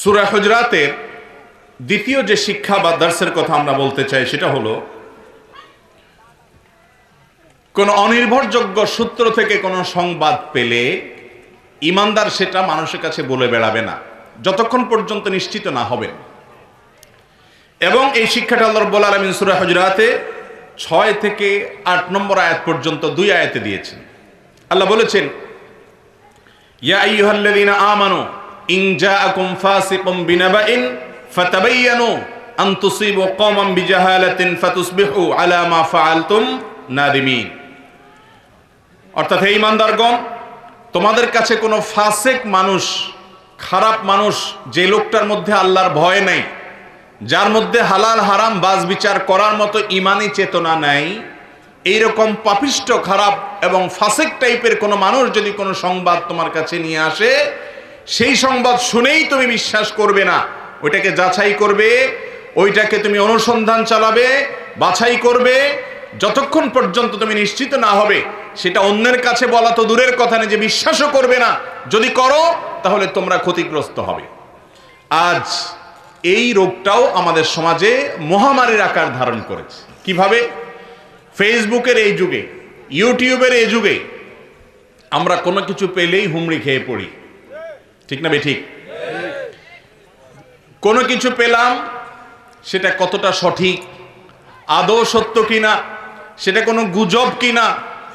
সুরা হজরাতের দ্বিতীয় যে শিক্ষা বা দার্সের কথা আমরা বলতে চাই সেটা হলো, কোন অনির্ভরযোগ্য সূত্র থেকে কোনো সংবাদ পেলে ইমানদার সেটা মানুষের কাছে বলে বেড়াবে না, যতক্ষণ পর্যন্ত নিশ্চিত না হবেন। এবং এই শিক্ষাটা আল্লাহ রব্বুল আলমিন সুরা হজরাতে ছয় থেকে আট নম্বর আয়াত পর্যন্ত দুই আয়াতে দিয়েছেন। আল্লাহ বলেছেন, ইয়া আইয়ুহাল্লাযীনা আমানু ইন জাআকুম ফাসিকুম বিনাবাইন ফাতাবায়ানু আন তুসিবু কওমান বিজাহালাতিন ফাতুসবিহু আলা মা ফাআলতুম নাদিমিন। অর্থাৎ হে ইমানদারগণ তোমাদের কাছে কোনো ফাসেক মানুষ, খারাপ মানুষ, যে লোকটার মধ্যে আল্লাহর ভয় নাই, যার মধ্যে হালাল, হারাম, বাজ বিচার করার মতো ইমানি চেতনা নাই, এইরকম পাপিষ্ট, খারাপ এবং ফাসেক টাইপের কোনো মানুষ যদি কোনো সংবাদ তোমার কাছে নিয়ে আসে সেই সংবাদ শুনেই তুমি বিশ্বাস করবে না। ওইটাকে যাচাই করবে, ওইটাকে তুমি অনুসন্ধান চালাবে, বাছাই করবে। যতক্ষণ পর্যন্ত তুমি নিশ্চিত না হবে, সেটা অন্যের কাছে বলা তো দূরের কথা নেই যে বিশ্বাসও করবে না। যদি করো, তাহলে তোমরা ক্ষতিগ্রস্ত হবে। আজ এই রোগটাও আমাদের সমাজে মহামারীর আকার ধারণ করেছে। কীভাবে? ফেসবুকের এই যুগে, ইউটিউবের এই যুগে আমরা কোনো কিছু পেলেই হুমড়ি খেয়ে পড়ি। ঠিক না বে ঠিক কোনো কিছু পেলাম, সেটা কতটা সঠিক? আদৌ সত্য কিনা? সেটা কোনো গুজব কিনা?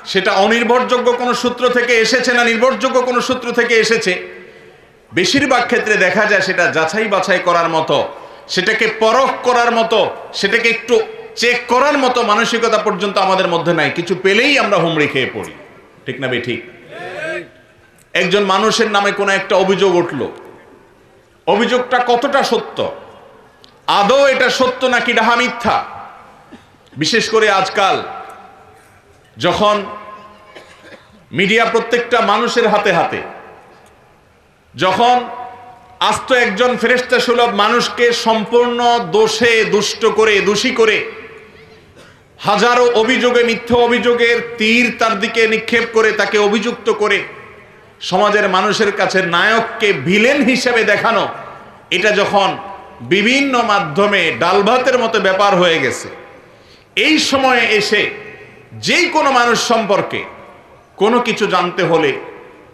সেটা অনির্ভরযোগ্য কোনো সূত্র থেকে এসেছে না নির্ভরযোগ্য কোনো সূত্র থেকে এসেছে? বেশিরভাগ ক্ষেত্রে দেখা যায় সেটা যাচাই বাছাই করার মতো, সেটাকে পরখ করার মতো, সেটাকে একটু চেক করার মতো মানসিকতা পর্যন্ত আমাদের মধ্যে নাই। কিছু পেলেই আমরা হুমড়ি খেয়ে পড়ি। ঠিক না বে ঠিক একজন মানুষের নামে কোনো একটা অভিযোগ উঠল। অভিযোগটা কতটা সত্য? আদৌ এটা সত্য নাকি ডাহা মিথ্যা? বিশেষ করে আজকাল যখন মিডিয়া প্রত্যেকটা মানুষের হাতে হাতে, যখন আস্ত একজন ফেরেস্তা সুলভ মানুষকে সম্পূর্ণ দোষে, দুষ্ট করে, দোষী করে হাজারো অভিযোগে, মিথ্যা অভিযোগের তীর তার দিকে নিক্ষেপ করে, তাকে অভিযুক্ত করে সমাজের মানুষের কাছে নায়ককে ভিলেন হিসেবে দেখানো, এটা যখন বিভিন্ন মাধ্যমে ডালভাতের মতো ব্যাপার হয়ে গেছে, এই সময়ে এসে যেই কোনো মানুষ সম্পর্কে কোনো কিছু জানতে হলে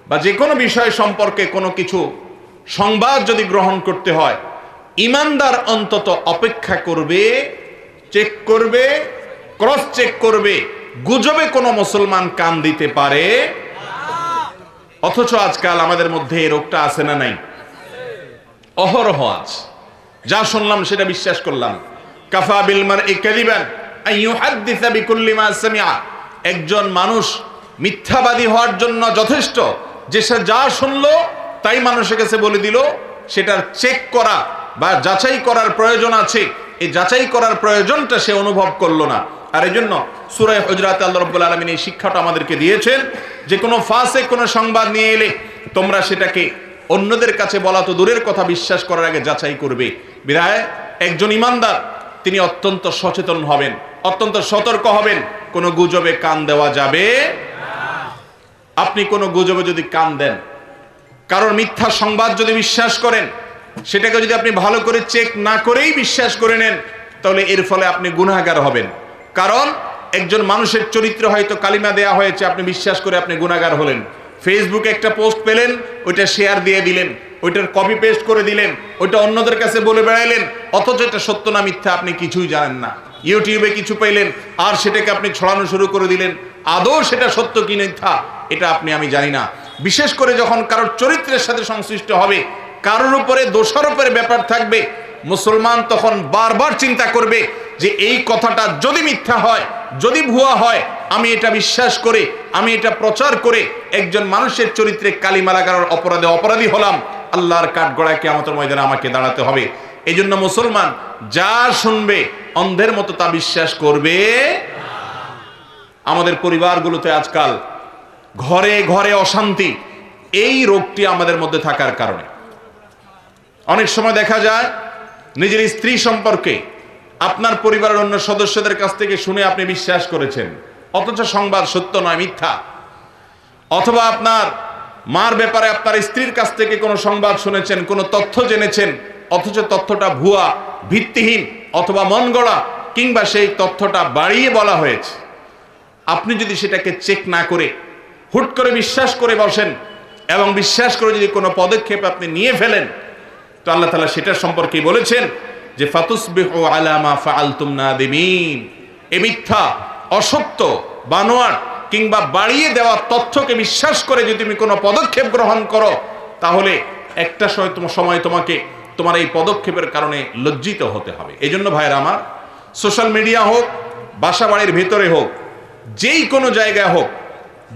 বা যে কোনো বিষয় সম্পর্কে কোনো কিছু সংবাদ যদি গ্রহণ করতে হয়, ইমানদার অন্তত অপেক্ষা করবে, চেক করবে ক্রস চেক করবে, গুজবে কোনো মুসলমান কান দিতে পারে। অথচ আজকাল আমাদের মধ্যে এই রোগটা আছে না নাই? অহরহ আজ। যা শুনলাম সেটা বিশ্বাস করলাম। কাফা বিলমার এই কালিবান একজন মানুষ মিথ্যাবাদী হওয়ার জন্য যথেষ্ট। যে সে যা শুনলো, তাই মানুষের কাছে বলে দিল, সেটার চেক করা বা যাচাই করার প্রয়োজন আছে। এই যাচাই করার প্রয়োজনটা সে অনুভব করল না। আর এই জন্য সুরায় হজরাত আল্লাহ রব্বুল আলমিন এই শিক্ষাটা আমাদেরকে দিয়েছেন যে কোনো ফাঁসে কোনো সংবাদ নিয়ে এলে তোমরা সেটাকে অন্যদের কাছে বলা তো দূরের কথা, বিশ্বাস করার আগে যাচাই করবে। বিধায় একজন ইমানদার, তিনি অত্যন্ত সচেতন হবেন, অত্যন্ত সতর্ক হবেন, কোনো গুজবে কান দেওয়া যাবে আপনি কোনো গুজবে যদি কান দেন, কারোর মিথ্যা সংবাদ যদি বিশ্বাস করেন সেটাকে যদি আপনি ভালো করে চেক না করেই বিশ্বাস করে নেন, তাহলে এর ফলে আপনি গুনাগার হবেন। কারণ, একজন মানুষের চরিত্র হয়তো কালিমা দেয়া হয়েছে, আপনি বিশ্বাস করে আপনি গুনাগার হলেন। ফেসবুকে একটা পোস্ট পেলেন, ওইটা শেয়ার দিয়ে দিলেন, ওইটার কপি পেস্ট করে দিলেন, ওইটা অন্যদের কাছে বলে বেড়াইলেন, অথচ এটা সত্য না মিথ্যা আপনি কিছুই জানেন না। ইউটিউবে কিছু পেলেন, আর সেটাকে আপনি ছড়ানো শুরু করে দিলেন, আদৌ সেটা সত্য কি মিথ্যা, এটা আপনি, আমি জানি না। বিশেষ করে যখন কারোর চরিত্রের সাথে সংশ্লিষ্ট হবে কারোর উপরে দোষারোপের ব্যাপার থাকবে, মুসলমান তখন বারবার চিন্তা করবে যে এই কথাটা যদি মিথ্যা হয়, যদি ভুয়া হয়, আমি এটা বিশ্বাস করে, আমি এটা প্রচার করে একজন মানুষের চরিত্রে কালিমা লাগানোর অপরাধে অপরাধী হলাম, আল্লাহর কাঠগড়ায় কেমতের ময়দানে আমাকে দাঁড়াতে হবে। এই জন্য মুসলমান যা শুনবে, অন্ধের মতো তা বিশ্বাস করবে। আমাদের পরিবারগুলোতে আজকাল ঘরে ঘরে অশান্তি, এই রোগটি আমাদের মধ্যে থাকার কারণে। অনেক সময় দেখা যায়, নিজের স্ত্রী সম্পর্কে আপনার পরিবারের অন্য সদস্যদের কাছ থেকে শুনে আপনি বিশ্বাস করেছেন। অথচ সংবাদ সত্য নয়, মিথ্যা। অথবা আপনার মার ব্যাপারে আপনার স্ত্রীর কাছ থেকে কোনো সংবাদ শুনেছেন, কোনো তথ্য জেনেছেন, অথচ তথ্যটা ভুয়া, ভিত্তিহীন, অথবা মন গড়া, কিংবা সেই তথ্যটা বাড়িয়ে বলা হয়েছে। আপনি যদি সেটাকে চেক না করে, হুট করে বিশ্বাস করে বসেন, এবং বিশ্বাস করে যদি কোনো পদক্ষেপ আপনি নিয়ে ফেলেন তো আল্লাহ তালা সেটার সম্পর্কে বলেছেন যে, ফাতুসবিহু আলামা ফাআলতুম নাদিমিন। এ মিথ্যা, অসত্য বানোয়ার কিংবা বাড়িয়ে দেওয়া তথ্যকে বিশ্বাস করে যদি তুমি কোনো পদক্ষেপ গ্রহণ করো, তাহলে একটা সময় তোমাকে, তোমার এই পদক্ষেপের কারণে লজ্জিত হতে হবে। এই জন্য ভাইয়ের আমার, সোশ্যাল মিডিয়া হোক, বাসা বাড়ির ভেতরে হোক, যেই কোনো জায়গায় হোক,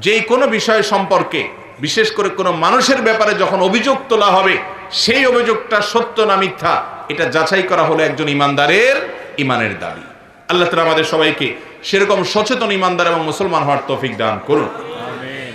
যেই কোনো বিষয় সম্পর্কে, বিশেষ করে কোনো মানুষের ব্যাপারে যখন অভিযোগ তোলা হবে সেই অভিযোগটা সত্য না মিথ্যা? এটা যাচাই করা হলো একজন ইমানদারের ইমানের দাবি। আল্লাহ তালা আমাদের সবাইকে সেরকম সচেতন ইমানদার এবং মুসলমান হওয়ার তৌফিক দান করুন।